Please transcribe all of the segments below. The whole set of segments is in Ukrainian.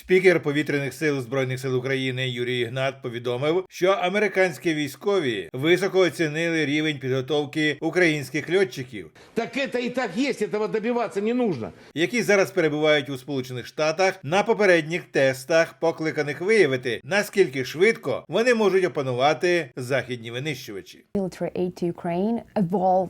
Спікер повітряних сил збройних сил України Юрій Ігнат повідомив, що американські військові високо оцінили рівень підготовки українських льотчиків, Так это и так есть, этого добиваться не нужно. які зараз перебувають у Сполучених Штатах на попередніх тестах, покликаних виявити наскільки швидко вони можуть опанувати західні винищувачі.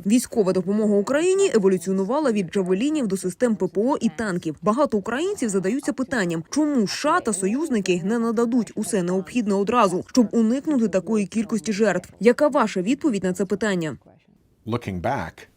Військова допомога Україні еволюціонувала від джавелінів до систем ППО і танків. Багато українців задаються питанням, чому США та союзники не нададуть усе необхідне одразу, щоб уникнути такої кількості жертв. Яка ваша відповідь на це питання?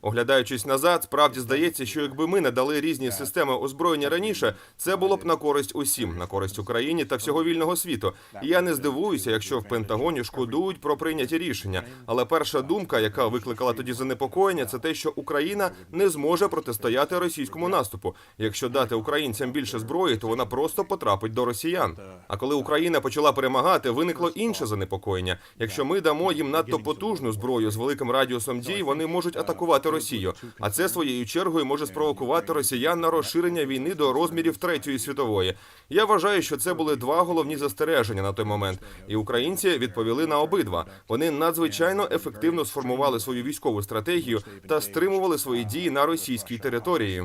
Оглядаючись назад, справді здається, що якби ми надали різні системи озброєння раніше, це було б на користь усім, на користь Україні та всього вільного світу. І я не здивуюся, якщо в Пентагоні шкодують про прийняті рішення. Але перша думка, яка викликала тоді занепокоєння, це те, що Україна не зможе протистояти російському наступу. Якщо дати українцям більше зброї, то вона просто потрапить до росіян. А коли Україна почала перемагати, виникло інше занепокоєння. Якщо ми дамо їм надто потужну зброю з великим радіусом дій, вони можуть атакувати Росію. А це своєю чергою може спровокувати росіян на розширення війни до розмірів третьої світової. Я вважаю, що це були два головні застереження на той момент, і українці відповіли на обидва. Вони надзвичайно ефективно сформували свою військову стратегію та стримували свої дії на російській території.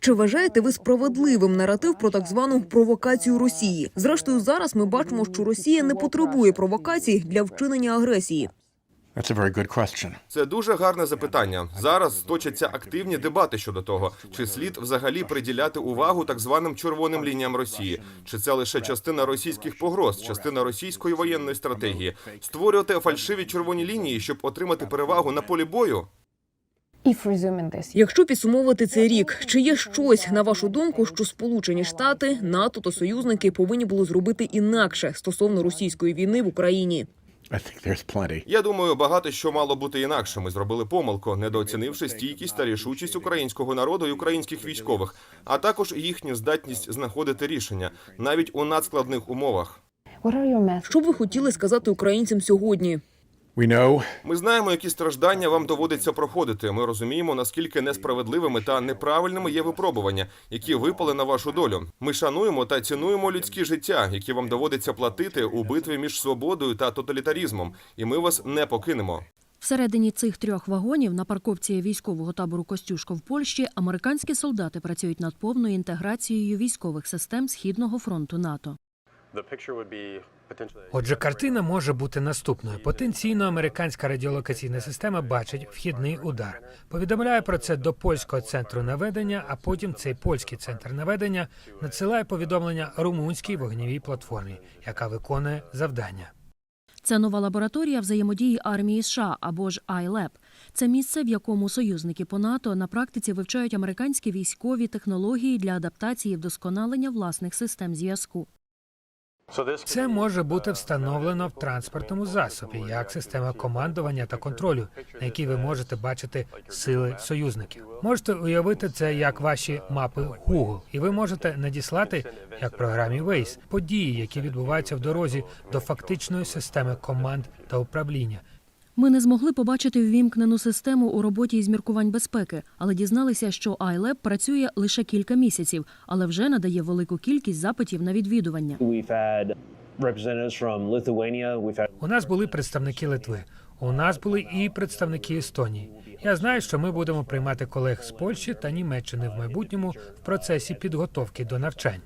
Чи вважаєте ви справедливим наратив про так звану провокацію Росії? Зрештою, зараз ми бачимо, що Росія не потребує провокацій для вчинення агресії. That's a very good question. Це дуже гарне запитання. Зараз точаться активні дебати щодо того, чи слід взагалі приділяти увагу так званим червоним лініям Росії, чи це лише частина російських погроз, частина російської воєнної стратегії, створювати фальшиві червоні лінії, щоб отримати перевагу на полі бою. Якщо підсумовувати цей рік, чи є щось на вашу думку, що Сполучені Штати, НАТО та союзники повинні були зробити інакше стосовно російської війни в Україні? I think there's plenty. Я думаю, багато що мало бути інакше. Ми зробили помилку, недооцінивши стійкість та рішучість українського народу і українських військових, а також їхню здатність знаходити рішення навіть у надскладних умовах. what are your messages Що ви хотіли сказати українцям сьогодні? Ми знаємо, які страждання вам доводиться проходити. Ми розуміємо, наскільки несправедливими та неправильними є випробування, які випали на вашу долю. Ми шануємо та цінуємо людські життя, які вам доводиться платити у битві між свободою та тоталітарізмом, і ми вас не покинемо. Всередині цих трьох вагонів на парковці військового табору Костюшко в Польщі американські солдати працюють над повною інтеграцією військових систем Східного фронту НАТО. Отже, картина може бути наступною. Потенційно американська радіолокаційна система бачить вхідний удар. Повідомляє про це до польського центру наведення, а потім цей польський центр наведення надсилає повідомлення румунській вогневій платформі, яка виконує завдання. Це нова лабораторія взаємодії армії США або ж ILAB. Це місце, в якому союзники по НАТО на практиці вивчають американські військові технології для адаптації і вдосконалення власних систем зв'язку. Це може бути встановлено в транспортному засобі як система командування та контролю, на якій ви можете бачити сили союзників. Можете уявити це як ваші мапи Google, і ви можете надіслати, як програмі Waze, події, які відбуваються в дорозі до фактичної системи команд та управління. Ми не змогли побачити ввімкнену систему у роботі із міркувань безпеки, але дізналися, що iLab працює лише кілька місяців, але вже надає велику кількість запитів на відвідування. У нас були представники Литви. У нас були і представники Естонії. Я знаю, що ми будемо приймати колег з Польщі та Німеччини в майбутньому в процесі підготовки до навчань.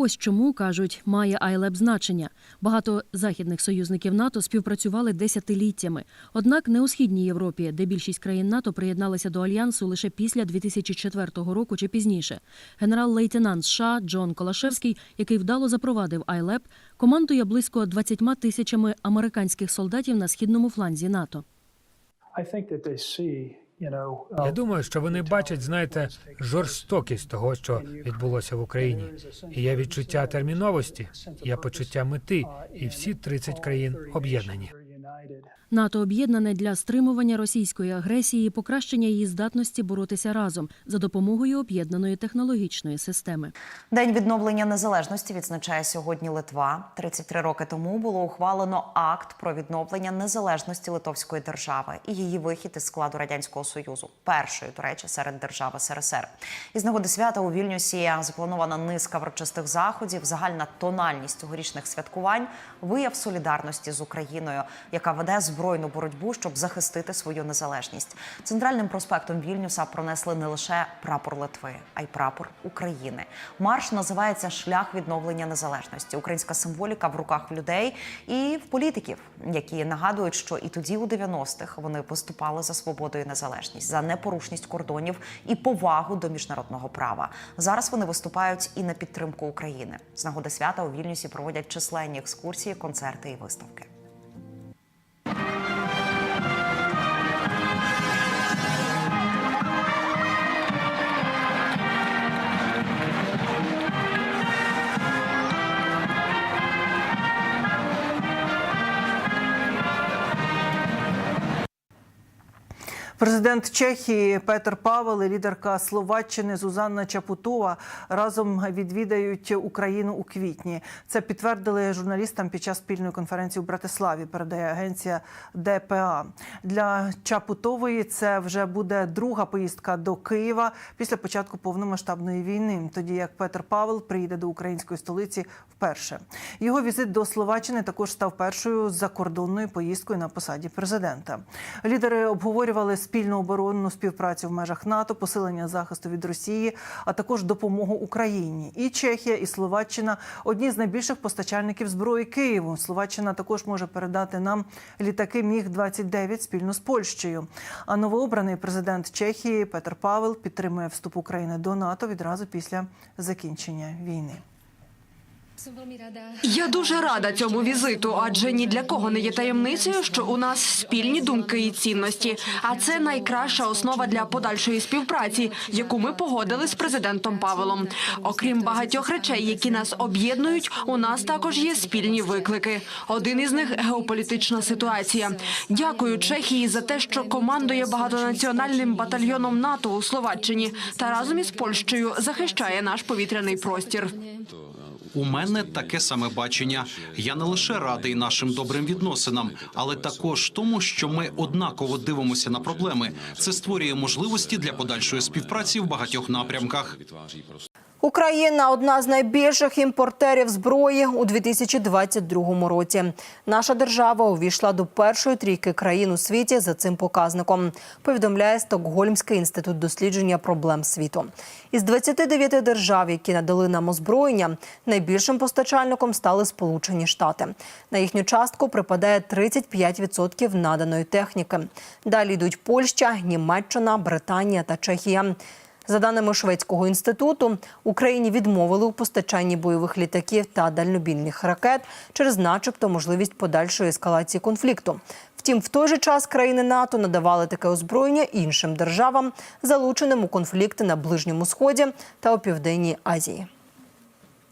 Ось чому кажуть, має iLab значення. Багато західних союзників НАТО співпрацювали десятиліттями. Однак не у східній Європі, де більшість країн НАТО приєдналися до альянсу лише після 2004 року чи пізніше. Генерал-лейтенант США Джон Колашевський, який вдало запровадив iLab, командує близько 20 тисячами американських солдатів на східному фланзі НАТО. I think that they see, Я uh, думаю, що вони бачать, знаєте, жорстокість того, що відбулося в Україні. І є відчуття терміновості, є почуття мети, і всі 30 країн об'єднані. НАТО об'єднане для стримування російської агресії, і покращення її здатності боротися разом за допомогою об'єднаної технологічної системи. День відновлення незалежності відзначає сьогодні Литва. 33 роки тому було ухвалено акт про відновлення незалежності Литовської держави і її вихід із складу радянського союзу, першої до речі, серед держав СРСР. Із нагоди свята у Вільнюсі запланована низка врочистих заходів. Загальна тональність цьогорічних святкувань вияв солідарності з Україною, яка веде збройну боротьбу, щоб захистити свою незалежність. Центральним проспектом Вільнюса пронесли не лише прапор Литви, а й прапор України. Марш називається Шлях відновлення незалежності. Українська символіка в руках людей і в політиків, які нагадують, що і тоді, у 90-х, вони виступали за свободу і незалежність, за непорушність кордонів і повагу до міжнародного права. Зараз вони виступають і на підтримку України. З нагоди свята у Вільнюсі проводять численні екскурсії, концерти і виставки. Президент Чехії Петр Павел і лідерка Словаччини Зузанна Чапутова разом відвідають Україну у квітні. Це підтвердили журналістам під час спільної конференції у Братиславі. Передає агенція ДПА. Для Чапутової це вже буде друга поїздка до Києва після початку повномасштабної війни. Тоді як Петр Павел приїде до української столиці вперше. Його візит до Словаччини також став першою закордонною поїздкою на посаді президента. Лідери обговорювали спільну оборонну співпрацю в межах НАТО, посилення захисту від Росії, а також допомогу Україні. І Чехія, і Словаччина одні з найбільших постачальників зброї Києву. Словаччина також може передати нам літаки Міг 29 спільно з Польщею. А новообраний президент Чехії Петр Павел підтримує вступ України до НАТО відразу після закінчення війни. Я дуже рада цьому візиту, адже ні для кого не є таємницею, що у нас спільні думки і цінності. А це найкраща основа для подальшої співпраці, яку ми погодили з президентом Павелом. Окрім багатьох речей, які нас об'єднують, у нас також є спільні виклики. Один із них геополітична ситуація. Дякую Чехії за те, що командує багатонаціональним батальйоном НАТО у Словаччині та разом із Польщею захищає наш повітряний простір. У мене таке саме бачення. Я не лише радий нашим добрим відносинам, але також тому, що ми однаково дивимося на проблеми. Це створює можливості для подальшої співпраці в багатьох напрямках. Україна одна з найбільших імпортерів зброї у 2022 році. Наша держава увійшла до першої трійки країн у світі за цим показником. Повідомляє Стокгольмський інститут дослідження проблем світу. Із 29 держав, які надали нам озброєння, найбільшим постачальником стали Сполучені Штати. На їхню частку припадає 35% наданої техніки. Далі йдуть Польща, Німеччина, Британія та Чехія. За даними шведського інституту, Україні відмовили у постачанні бойових літаків та дальнобійних ракет через, начебто, можливість подальшої ескалації конфлікту. Втім, в той же час країни НАТО надавали таке озброєння іншим державам, залученим у конфлікти на Ближньому Сході та у Південній Азії.